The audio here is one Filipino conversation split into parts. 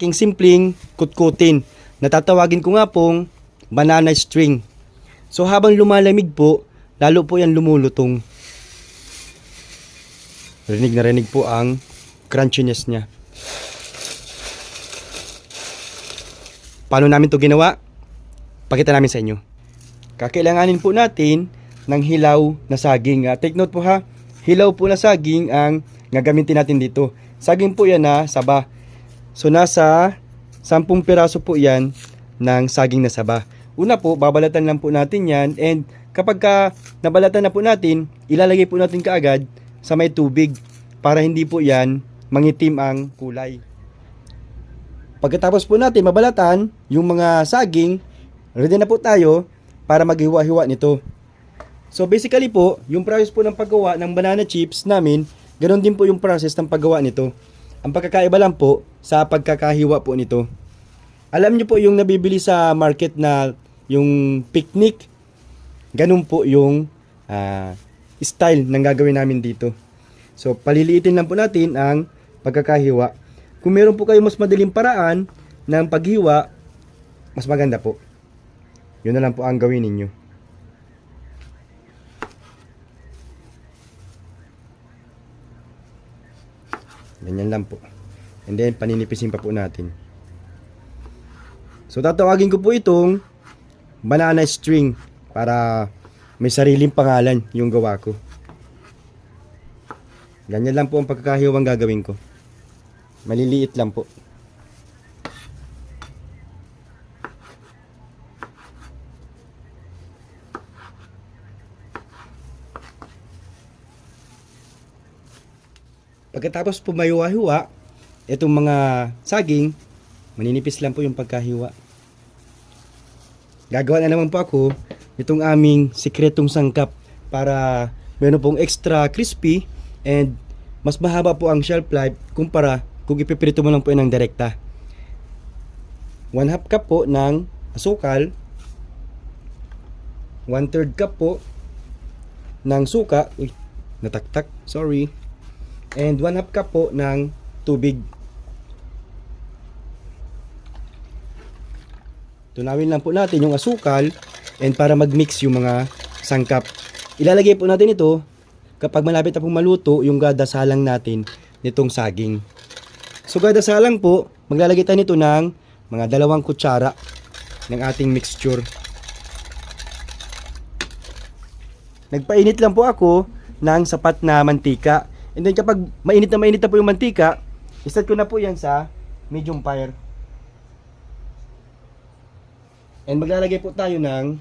King simpleng kutkutin. Natatawagin ko nga pong banana string. So habang lumalamig po, lalo po yan lumulutong. Rinig na rinig po ang crunchiness niya. Paano namin to ginawa? Pakita namin sa inyo. Kakailanganin po natin ng hilaw na saging. Ah, take note po ha, hilaw po na saging ang gagamitin natin dito. Saging po yan na saba. So nasa 10 piraso po yan ng saging na saba. Una po, babalatan lang po natin yan and kapag ka nabalatan na po natin, ilalagay po natin kaagad sa may tubig para hindi po yan mangitim ang kulay. Pagkatapos po natin mabalatan yung mga saging, ready na po tayo para maghiwa-hiwa nito. So basically po, yung process po ng paggawa ng banana chips namin, ganoon din po yung process ng paggawa nito. Ang pagkakaiba lang po sa pagkakahiwa po nito. Alam niyo po yung nabibili sa market na yung picnic, ganun po yung ah, style ng gagawin namin dito. So paliliitin lang po natin ang pagkakahiwa. Kung meron po kayo mas madaling paraan ng paghiwa, mas maganda po. Yun na lang po ang gawin ninyo. Ganyan lang po. And then, paninipisin pa po natin. So, tatawagin ko po itong banana string para may sariling pangalan yung gawa ko. Ganyan lang po ang pagkakahiwang gagawin ko. Maliliit lang po. Pagkatapos po mayuwa-hiwa, itong mga saging, maninipis lang po yung pagkahiwa. Gagawa na naman po ako itong aming sikretong sangkap para meron pong extra crispy and mas mahaba po ang shelf life kumpara kung ipiprito mo lang po yan ng direkta. 1 half cup po ng asukal, 1 third cup po ng suka, uy, nataktak, sorry, and 1 half cup po ng tubig. Tunawin lang po natin yung asukal and para mag-mix yung mga sangkap. Ilalagay po natin ito kapag malapit na pong maluto yung gadasalang natin nitong saging. So gadasalang po, maglalagay tayo nito ng mga dalawang kutsara ng ating mixture. Nagpainit lang po ako ng sapat na mantika. And then kapag mainit na mainit na po yung mantika, iset ko na po yan sa medium fire. And maglalagay po tayo ng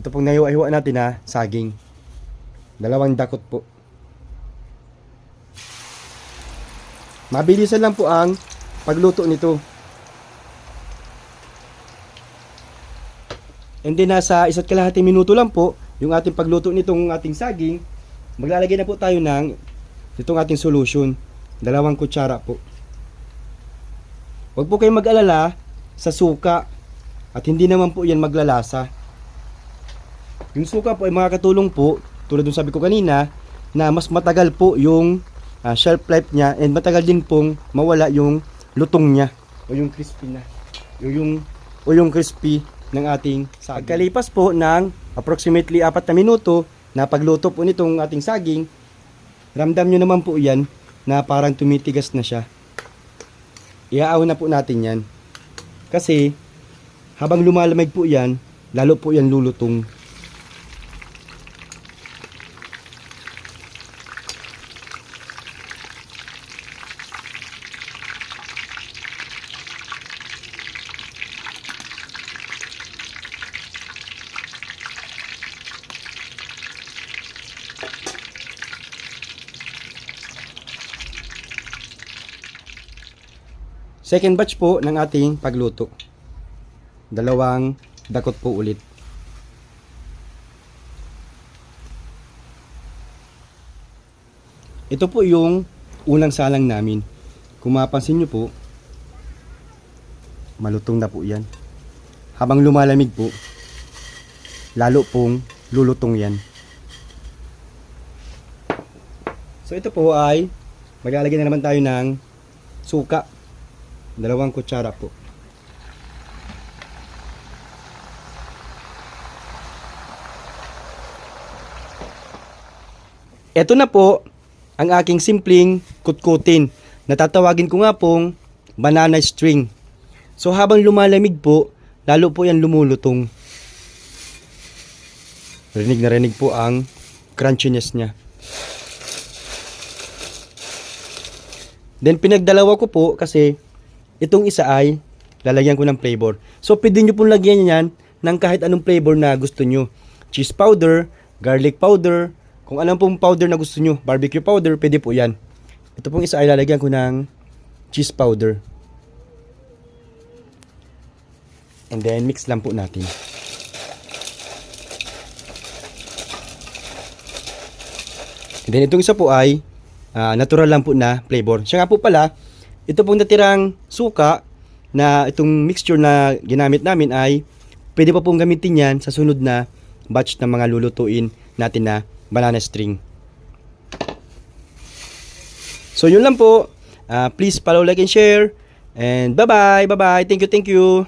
ito pong nahiwa-hiwa natin na saging. Dalawang dakot po. Mabilisan lang po ang pagluto nito. And then nasa isa't kalahating minuto lang po yung ating pagluto nitong ating saging. Maglalagay na po tayo ng itong ating solution. Dalawang kutsara po. Huwag po kayong mag-alala sa suka at hindi naman po yan maglalasa. Yung suka po ay makakatulong po, tulad ng sabi ko kanina, na mas matagal po yung ah, shelf life niya and matagal din pong mawala yung lutong niya o yung crispy na o yung o yung crispy ng ating saging. Pagkalipas po ng approximately 4 na minuto na pagluto po nitong ating saging, ramdam nyo naman po yan na parang tumitigas na siya. Iaaw na po natin yan. Kasi habang lumalamig po yan, lalo po yan lulutong. Second batch po ng ating pagluto. Dalawang dakot po ulit. Ito po yung unang salang namin. Kung mapansin nyo po, malutong na po yan. Habang lumalamig po, lalo pong lulutong yan. So ito po ay maglalagay na naman tayo ng suka Dalawang kutsara po. Ito na po ang aking simpleng kutkutin. Natatawagin ko nga pong banana string. So habang lumalamig po, lalo po yan lumulutong. Rinig na rinig po ang crunchiness niya. Then pinagdalawa ko po kasi itong isa ay lalagyan ko ng flavor. So pwede nyo pong lagyan yan ng kahit anong flavor na gusto nyo. Cheese powder, garlic powder, kung anong pong powder na gusto nyo, barbecue powder, pwede po yan. Ito pong isa ay lalagyan ko ng cheese powder. And then mix lang po natin. And then itong isa po ay ah, natural lang po na flavor. Siya nga po pala, ito pong natirang suka na itong mixture na ginamit namin ay pwede pa pong gamitin yan sa sunod na batch ng mga lulutuin natin na banana string. So yun lang po. Ah, please follow, like, and share. And bye-bye. Bye-bye. Thank you, thank you.